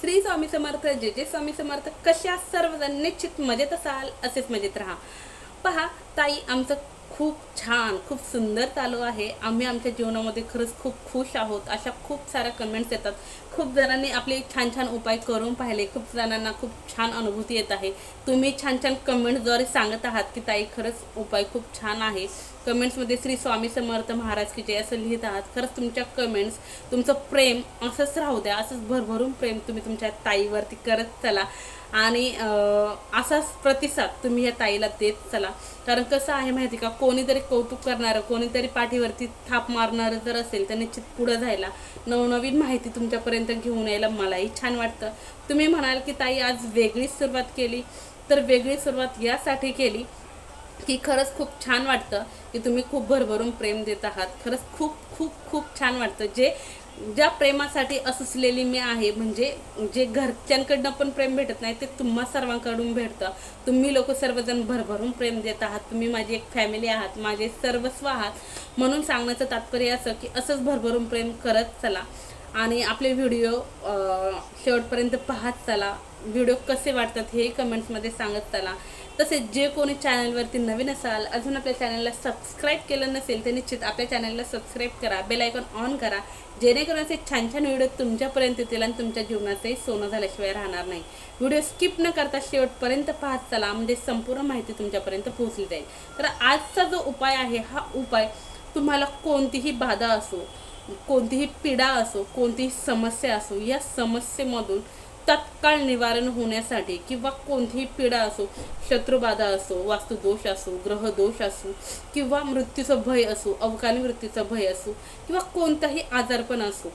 श्री स्वामी समर्थ जे जे स्वामी समर्थ कशा सर्वजण निश्चित मजेत असाल असेच मजेत राहा. पहा ताई आमचं खूप छान खूप सुंदर चालू आहे. आम्ही आमच्या जीवनामध्ये खरंच खूप खुश आहोत. अशा खूप साऱ्या कमेंट्स येतात. खूप जणांनी आपले छान छान उपाय करून पाहिले. खूप जणांना खूप छान अनुभूती येत आहे. तुम्ही छान छान कमेंट्सद्वारे सांगत आहात की ताई खरंच उपाय खूप छान आहे. कमेंट्समध्ये श्री स्वामी समर्थ महाराज की जय असं लिहित आहात. खरंच तुमच्या कमेंट्स तुमचं प्रेम असंच राहू द्या. असंच भरभरून प्रेम तुम्ही तुमच्या ताईवरती करत चला. आणि असाच प्रतिसाद तुम्ही या ताईला देत चला. कारण कसं आहे माहिती का? कोणीतरी कौतुक करणारं कोणीतरी पाठीवरती थाप मारणारं जर असेल तर निश्चित पुढं जायला नवनवीन माहिती तुमच्यापर्यंत घेऊन यायला मलाही छान वाटतं. तुम्ही म्हणाल की ताई आज वेगळीच सुरुवात केली. तर वेगळी सुरुवात यासाठी केली की खरंच खूप छान वाटतं की तुम्ही खूप भरभरून प्रेम देत आहात. खरंच खूप खूप खूप छान वाटतं. जे ज्या प्रेमासाठी असलेली मी आहे म्हणजे जे घरच्यांकडनं पण प्रेम भेटत नाही ते तुम्हा सर्वांकडून भेटतं. तुम्ही लोक सर्वजण भरभरून प्रेम देत आहात. तुम्ही माझी एक फॅमिली आहात माझे सर्वस्व आहात. म्हणून सांगण्याचं तात्पर्य असं की असंच भरभरून प्रेम करत चला. आणि आपले व्हिडिओ शेवटपर्यंत पाहत चला. व्हिडिओ कसे वाटतात हे कमेंट्समध्ये सांगत चला. तसेच जे कोणी चॅनलवरती नवीन असाल अजून आपल्या चॅनलला सबस्क्राईब केलं नसेल तर निश्चित आपल्या चॅनलला सबस्क्राईब करा. बेल आयकॉन ऑन करा. जेणेकरून असे छान छान व्हिडिओ तुमच्यापर्यंत येतील आणि तुमच्या जीवनाचंही सोनं झाल्याशिवाय राहणार नाही. व्हिडिओ स्किप न करता शेवटपर्यंत पाहत चला. म्हणजे संपूर्ण माहिती तुमच्यापर्यंत पोहोचली जाईल. तर आजचा जो उपाय आहे हा उपाय तुम्हाला कोणतीही बाधा असो कोणतीही पीडा असो कोणतीही समस्या असो या समस्येमधून तत्काळ निवारण होण्यासाठी किंवा कोणतीही पीडा असो शत्रुबाधा असो वास्तुदोष असो ग्रहदोष असो किंवा मृत्यूचं भय असो अवकाली मृत्यूचं भय असो किंवा कोणताही आजारपण असो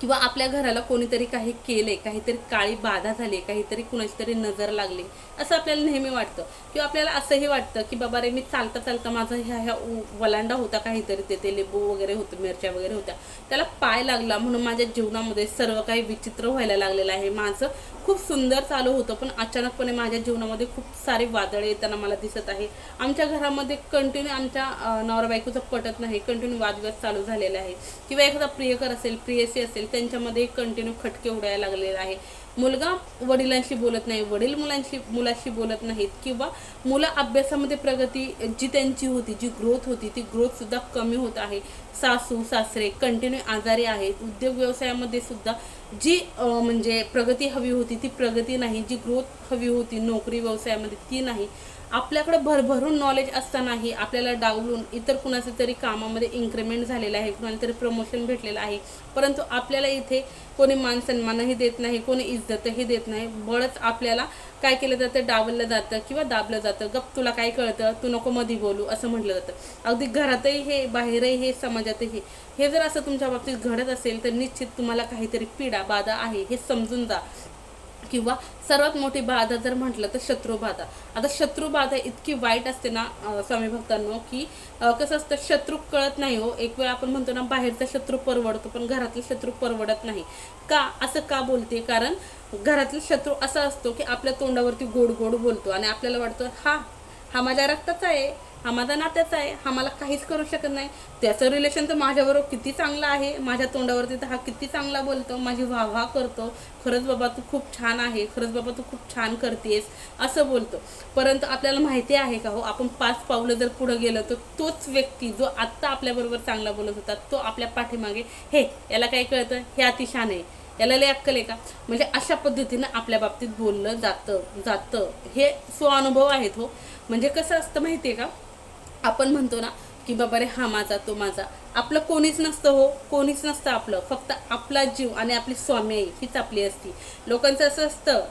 किंवा आपल्या घराला कोणीतरी काही केले काहीतरी काळी बाधा झाली काहीतरी कुणाची तरी नजर लागली असं आपल्याला नेहमी वाटतं. किंवा आपल्याला असंही वाटतं की बाबा रे मी चालता चालता माझा ह्या ह्या वलांडा होता काहीतरी तेथे लिंबू वगैरे होतं मिरच्या वगैरे होत्या. त्याला पाय लागला म्हणून माझ्या जीवनामध्ये सर्व काही विचित्र व्हायला लागलेलं आहे. माझं खूप सुंदर चालू होतं पण अचानकपणे माझ्या जीवनामध्ये खूप सारे वादळे येताना मला दिसत आहे. आमच्या घरामध्ये कंटिन्यू आमच्या नवरा बायकोचं पटत नाही. कंटिन्यू वादविवाद चालू झालेले आहे. किंवा एखादा प्रियकर असेल प्रियसी असेल त्यांच्यामध्ये कंटिन्यू खटके उडायला लागलेले आहे. मुलगा वडिलांशी बोलत नाही वडील मुलांशी मुलाशी बोलत नाहीत किंवा मुलं अभ्यासामध्ये प्रगती जी त्यांची होती जी ग्रोथ होती ती ग्रोथ सुद्धा कमी होत आहे. सासू सासरे कंटिन्यू आजारी आहेत. उद्योग व्यवसायामध्ये सुद्धा जी म्हणजे प्रगती हवी होती ती प्रगती नाही. जी ग्रोथ हवी होती नोकरी व्यवसायामध्ये ती नाही. आपल्याकडे भरभरून नॉलेज असतानाही आपल्याला डावलून इतर कुणाचं तरी कामामध्ये इन्क्रीमेंट झालेलं आहे कुणाला तरी प्रमोशन भेटलेलं आहे. परंतु आपल्याला इथे कोणी मान सन्मानही देत नाही कोणी इज्जतही देत नाही. बळच आपल्याला काय केलं जातं? डावललं जातं किंवा दाबलं जातं. गप तुला काय कळतं? तू नको मधी बोलू असं म्हटलं जातं. अगदी घरातही हे बाहेरही हे समाजातही हे जर असं तुमच्या बाबतीत घडत असेल तर निश्चित तुम्हाला काहीतरी पीडा बाधा आहे हे समजून जा. किंवा सर्वात मोठी बाधा जर म्हटलं तर शत्रुबाधा आता शत्रुबाधा इतकी वाईट असते ना स्वामी भक्तांनो की कसं असतं शत्रू कळत नाही हो. एक वेळ आपण म्हणतो ना बाहेरचा शत्रू परवडतो पण घरातले शत्रू परवडत नाही. का? असं का बोलते? कारण घरातला शत्रू असा असतो की आपल्या तोंडावरती गोड गोड बोलतो आणि आपल्याला वाटतं हा हा माझ्या रक्ताचा आहे. हा माझा नात्याचा आहे. हा मला काहीच करू शकत नाही. त्याचं रिलेशन तर माझ्याबरोबर किती चांगलं आहे. माझ्या तोंडावरती तर हा किती चांगला बोलतो. माझी वाह वाह करतो. खरंच बाबा तू खूप छान आहे. खरंच बाबा तू खूप छान करतेस. असं बोलतो. परंतु आपल्याला माहिती आहे का हो? आपण पाच पावलं जर पुढं गेलं तर तोच व्यक्ती जो आत्ता आपल्याबरोबर चांगला बोलत होता तो आपल्या पाठीमागे हे याला काय कळतं? हे अतिशान आहे. याला लय अक्कल आहे का? म्हणजे अशा पद्धतीनं आपल्या बाबतीत बोललं जातं जातं. हे स्वअनुभव आहेत हो. म्हणजे कसं असतं माहिती आहे का? आपण म्हणतो ना की बाबा रे हा माझा तो माझा. आपलं कोणीच नसतं हो कोणीच नसतं आपलं. फक्त आपला जीव आणि आपली स्वामी आई हीच आपली असती. लोकांचं असं असतं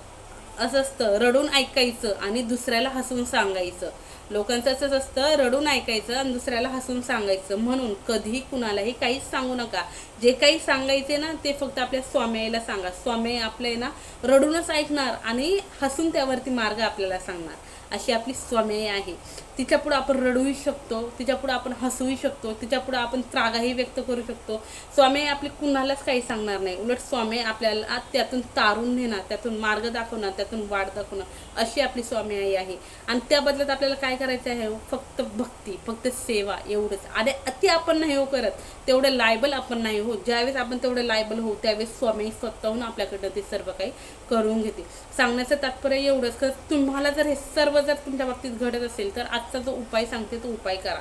असं असतं रडून ऐकायचं आणि दुसऱ्याला हसून सांगायचं. लोकांचं असंच असतं रडून ऐकायचं आणि दुसऱ्याला हसून सांगायचं. म्हणून कधीही कुणालाही काहीच सांगू नका. जे काही सांगायचे ना ते फक्त आपल्या स्वामी आईला सांगा. स्वामी आपलं आहे ना रडूनच ऐकणार आणि हसून त्यावरती मार्ग आपल्याला सांगणार. अशी आपली स्वामी आहे. तिच्यापुढं आपण रडूही शकतो तिच्यापुढं आपण हसूही शकतो तिच्यापुढं आपण त्रागाही व्यक्त करू शकतो. स्वामी आपली कुणालाच काही सांगणार नाही. उलट स्वामी आपल्याला त्यातून तारून नेणार त्यातून मार्ग दाखवणार त्यातून वाट दाखवणार. अशी आपली स्वामी आई आहे. आणि त्या बदल्यात आपल्याला काय करायचं आहे हो? फक्त भक्ती फक्त सेवा एवढंच. आणि अति आपण नाही हो करत तेवढं लायबल आपण नाही हो. ज्यावेळेस आपण तेवढं लायबल होऊ त्यावेळेस स्वामी स्वतःहून आपल्याकडनं ते सर्व काही करून घेते. सांगण्याचं तात्पर्य एवढंच तुम्हाला जर हे सर्व जर तुमच्या बाबतीत घडत असेल तर आजचा जो उपाय सांगते तो उपाय करा.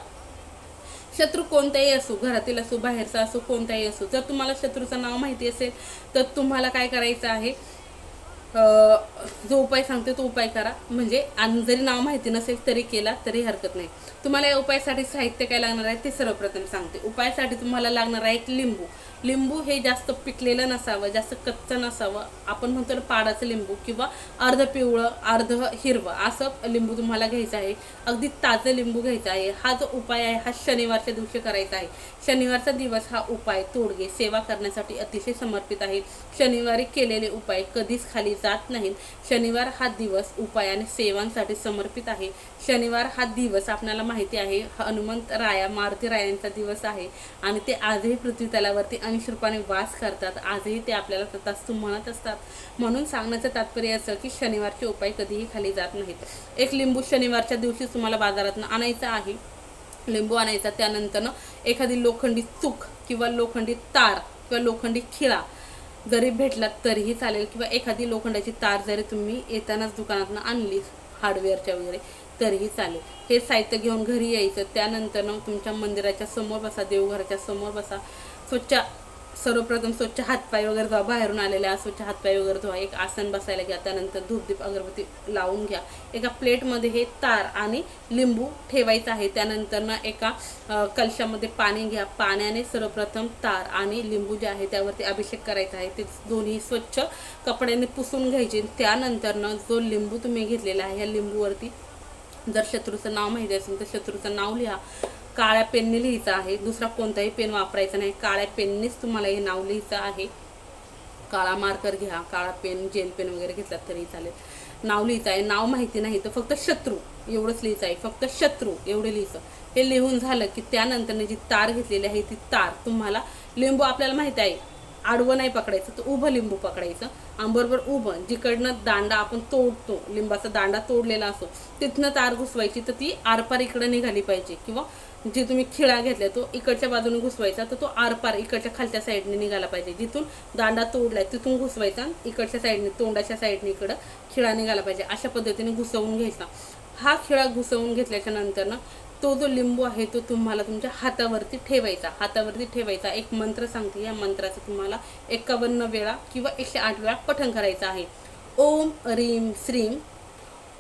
शत्रू कोणताही असो घरातील असो बाहेरचा असो कोणताही असो जर तुम्हाला शत्रूचं नाव माहिती असेल तर तुम्हाला काय करायचं आहे? जो उपाय सांगते तो उपाय करा. म्हणजे आणि जरी नाव माहिती नसेल तरी केला तरी हरकत नाही. तुम्हाला या उपायासाठी साहित्य काय लागणार आहे ते सर्वप्रथम सांगते. उपायासाठी तुम्हाला लागणार आहे एक लिंबू. लिंबू हे जास्त पिकलेलं नसावं जास्त कच्चं नसावं. आपण म्हणतो ना पाडाचं लिंबू किंवा अर्ध पिवळं अर्ध हिरवं असं लिंबू तुम्हाला घ्यायचं आहे. अगदी ताजं लिंबू घ्यायचं आहे. हा जो उपाय आहे हा शनिवारच्या दिवशी करायचा आहे. शनिवारचा दिवस हा उपाय तोडगे सेवा करण्यासाठी अतिशय समर्पित आहे. शनिवारी केलेले उपाय कधीच खाली जात नाहीत. शनिवार हा दिवस उपाय आणि सेवांसाठी समर्पित आहे. शनिवार हा दिवस आपल्याला माहिती आहे. हा हनुमंत राया मारुती रायांचा दिवस आहे. आणि ते आजही पृथ्वी तलावरती अंश रूपाने वास करतात. आजही ते आपल्याला तथास्तू म्हणत असतात. म्हणून सांगण्याचं तात्पर्य असं की शनिवारचे उपाय कधीही खाली जात नाहीत. एक लिंबू शनिवारच्या दिवशी तुम्हाला बाजारातून आणायचा आहे. लिंबू आणायचा. त्यानंतरनं एखादी लोखंडी चूक किंवा लोखंडी तार किंवा लोखंडी खिळा जरी भेटला तरीही चालेल. किंवा एखादी लोखंडाची तार जरी तुम्ही येतानाच दुकानातून आणली हार्डवेअरच्या वगैरे तरीही चालेल. हे साहित्य घेऊन घरी यायचं. त्यानंतर तुमच्या मंदिराच्या समोर बसा देवघराच्या समोर बसा. स्वच्छ सर्वप्रथम स्वच्छ हातपाय वगैरे धुवा बाहेरून आलेल्या स्वच्छ हातपाय वगैरे धुवा. एक आसन बसायला घ्या त्यानंतर धूपदीप अगरबत्ती लावून घ्या. एका प्लेटमध्ये हे तार आणि लिंबू ठेवायचं आहे. त्यानंतर ना एका कलशामध्ये पाणी घ्या. पाण्याने सर्वप्रथम तार आणि लिंबू जे आहे त्यावरती अभिषेक करायचा आहे. ते दोन्ही स्वच्छ कपड्याने पुसून घ्यायचे. त्यानंतर ना जो लिंबू तुम्ही घेतलेला आहे या लिंबूवरती जर शत्रूचं नाव माहिती असेल तर शत्रूचं नाव लिहा. काळ्या पेनने लिहायचं आहे. दुसरा कोणताही पेन वापरायचा नाही. काळ्या पेननेच तुम्हाला हे नाव लिहायचं आहे. काळा मार्कर घ्या. काळा पेन जेल पेन वगैरे घेतला तरी चालेल. नाव लिहिचं आहे. नाव माहिती नाही तर फक्त शत्रू. एवढंच लिहायचं आहे. फक्त शत्रू. एवढं लिहायचं. हे लिहून झालं की त्यानंतरने जी तार घेतलेली आहे ती तार तुम्हाला लिंबू आपल्याला माहिती आहे. आडवं नाही पकडायचं तर उभं लिंबू पकडायचं. आणि बरोबर उभं. जिकडनं दांडा आपण तोडतो लिंबाचा दांडा तोडलेला असो तिथनं तार घुसवायची तर ती आरपार इकडं निघाली पाहिजे. किंवा जे तुम्ही खिळा घेतलाय तो इकडच्या बाजूने घुसवायचा तर तो आरपार इकडच्या खालच्या साईडने निघाला पाहिजे. जिथून दांडा तोडलाय तिथून घुसवायचा इकडच्या साईडने तोंडाच्या साईडने इकडं खिळा निघाला पाहिजे. अशा पद्धतीने घुसवून घ्यायचा. हा खिळा घुसवून घेतल्याच्या नंतर ना तो जो लिंबू आहे तो तुम्हाला तुमच्या हातावरती ठेवायचा. हातावरती ठेवायचा. एक मंत्र सांगते या मंत्राचं तुम्हाला एकावन्न वेळा किंवा एकशे आठ वेळा पठण करायचं आहे. ओम रीम श्रीम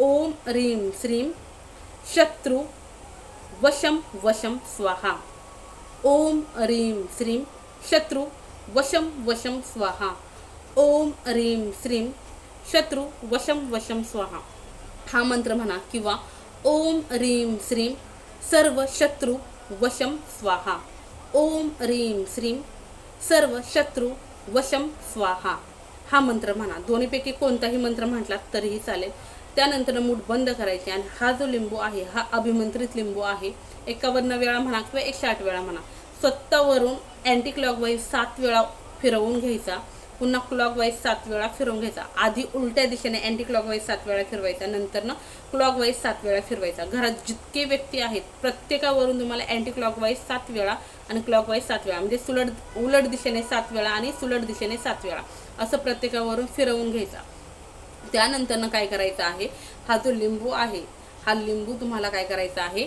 ओम रीम श्रीम शत्रू वशम वशम स्वाहा। ओम ह्रीं श्रीं शत्रु वशम वशम स्वाहा। ओम ह्रीं श्रीं शत्रु वशम वशम स्वाहा। हा मंत्र म्हणा किंवा ओम ह्रीं श्रीं सर्व शत्रु वशम स्वाहा। ओम ह्रीं श्रीम सर्व शत्रु वशम स्वाहा। हा मंत्र म्हणा. दोन्हीपैकी कोणताही मंत्र म्हटला तरीही चालेल. त्यानंतर मूठ बंद करायचे आणि हा जो लिंबू आहे हा अभिमंत्रित लिंबू आहे एकावन्न वेळा म्हणा किंवा एकशे आठ वेळा म्हणा स्वतःवरून अँटी क्लॉकवाईज सात वेळा फिरवून घ्यायचा. पुन्हा क्लॉकवाईज सात वेळा फिरवून घ्यायचा. आधी उलट्या दिशेने अँटी क्लॉकवाईज सात वेळा फिरवायचा. नंतर ना क्लॉकवाईज सात वेळा फिरवायचा. घरात जितके व्यक्ती आहेत प्रत्येकावरून तुम्हाला अँटी क्लॉकवाईज सात वेळा आणि क्लॉकवाईज सात वेळा. म्हणजे सुलट उलट दिशेने सात वेळा आणि सुलट दिशेने सात वेळा. असं प्रत्येकावरून फिरवून घ्यायचा. त्यानंतरनं काय करायचं आहे? हा जो लिंबू आहे हा लिंबू तुम्हाला काय करायचा आहे?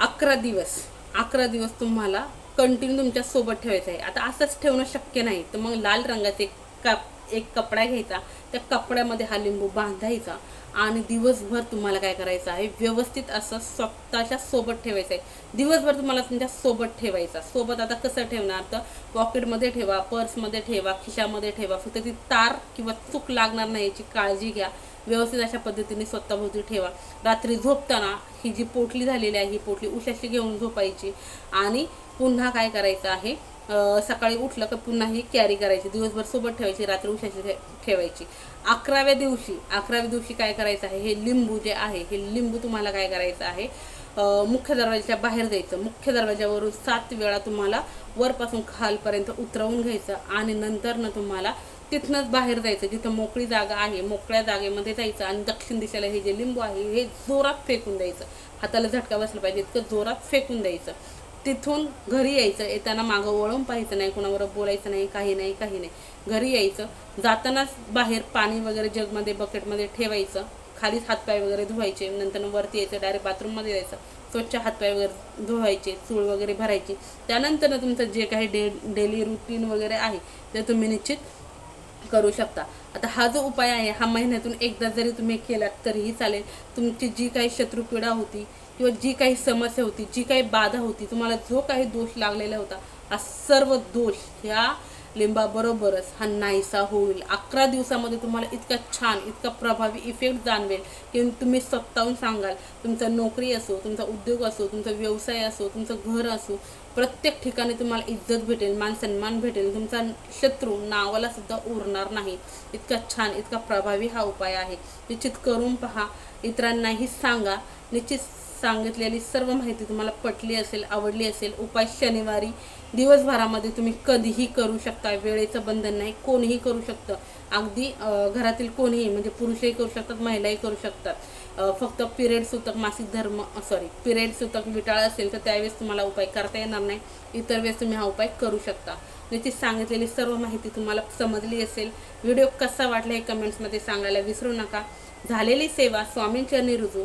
अकरा दिवस अकरा दिवस तुम्हाला कंटिन्यू तुमच्यासोबत ठेवायचं आहे. आता असंच ठेवणं शक्य नाही. तर मग लाल रंगाचे काप एक कपडा घ्यायचा त्या कपड्यामध्ये हा लिंबू बांधायचा आणि दिवसभर तुम्हाला काय करायचं आहे व्यवस्थित असं स्वतःच्या सोबत ठेवायचं आहे. दिवसभर तुम्हाला तुमच्यासोबत ठेवायचा सोबत आता कसं ठेवणार तर पॉकेटमध्ये ठेवा पर्समध्ये ठेवा खिशामध्ये ठेवा. फक्त ती तार किंवा चूक लागणार नाही याची काळजी घ्या. व्यवस्थित अशा पद्धतीने स्वतःभोवती ठेवा. रात्री झोपताना ही जी पोटली झालेली आहे ही पोटली उशाशी घेऊन झोपायची. आणि पुन्हा काय करायचं आहे सकाळी उठलं का पुन्हा ही कॅरी करायची. दिवसभर सोबत ठेवायची रात्री उशाची ठे- ठेवायची. अकराव्या दिवशी अकराव्या दिवशी काय करायचं आहे? हे लिंबू जे आहे हे लिंबू तुम्हाला काय करायचं आहे? मुख्य दरवाजाच्या बाहेर जायचं. मुख्य दरवाजावरून सात वेळा तुम्हाला वरपासून खालपर्यंत उतरवून घ्यायचं आणि नंतरनं तुम्हाला तिथनंच बाहेर जायचं. जिथं मोकळी जागा आहे मोकळ्या जागेमध्ये जायचं आणि दक्षिण दिशेला हे जे लिंबू आहे हे जोरात फेकून द्यायचं. हाताला झटका बसला पाहिजे इतकं जोरात फेकून द्यायचं. तिथून घरी यायचं. येताना मागं वळून पाहायचं नाही कोणावर बोलायचं नाही काही नाही काही नाही. घरी यायचं. जातानाच बाहेर पाणी वगैरे जगमध्ये बकेटमध्ये ठेवायचं. खालीच हातपाय वगैरे धुवायचे. नंतर वरती यायचं डायरेक्ट बाथरूममध्ये जायचं स्वच्छ हातपाय वगैरे धुवायचे चूळ वगैरे भरायची. त्यानंतर तुमचं जे काही डे डेली रुटीन वगैरे आहे ते तुम्ही निश्चित करू शकता. आता हा जो उपाय आहे हा महिन्यातून एकदा जरी तुम्ही केलात तरीही चालेल. तुमची जी काही शत्रुपीडा होती किंवा जी काही समस्या होती जी काही बाधा होती तुम्हाला जो काही दोष लागलेला होता हा सर्व दोष ह्या लिंबाबरोबरच हा नाहीसा होईल. अकरा दिवसामध्ये तुम्हाला इतका छान इतका प्रभावी इफेक्ट जाणवेल. की तुम्ही स्वतःहून सांगाल तुमचा नोकरी असो तुमचा उद्योग असो तुमचा व्यवसाय असो तुमचं घर असो प्रत्येक ठिकाणी तुम्हाला इज्जत भेटेल मान सन्मान भेटेल. तुमचा शत्रू नावाला सुद्धा उरणार नाही. इतका छान इतका प्रभावी हा उपाय आहे. निश्चित करून पहा इतरांनाही सांगा. निश्चित सांगितलेली सर्व माहिती तुम्हाला पटली असेल आवडली असेल उपाय शनिवारी दिवसभरामध्ये तुम्ही कधीही करू शकता. वेळेचं बंधन नाही कोणीही करू शकतं. अगदी घरातील कोणीही म्हणजे पुरुषही करू शकतात महिलाही करू शकतात. फक्त पिरियड सुतक मासिक धर्म सॉरी पिरियड सुतक विटाळ असेल तर त्यावेळेस तुम्हाला उपाय करता येणार नाही. इतर वेळेस तुम्ही हा उपाय करू शकता. याची सांगितलेली सर्व माहिती तुम्हाला समजली असेल. व्हिडिओ कसा वाटला हे कमेंट्समध्ये सांगायला विसरू नका. झालेली सेवा स्वामींचरणी रुजू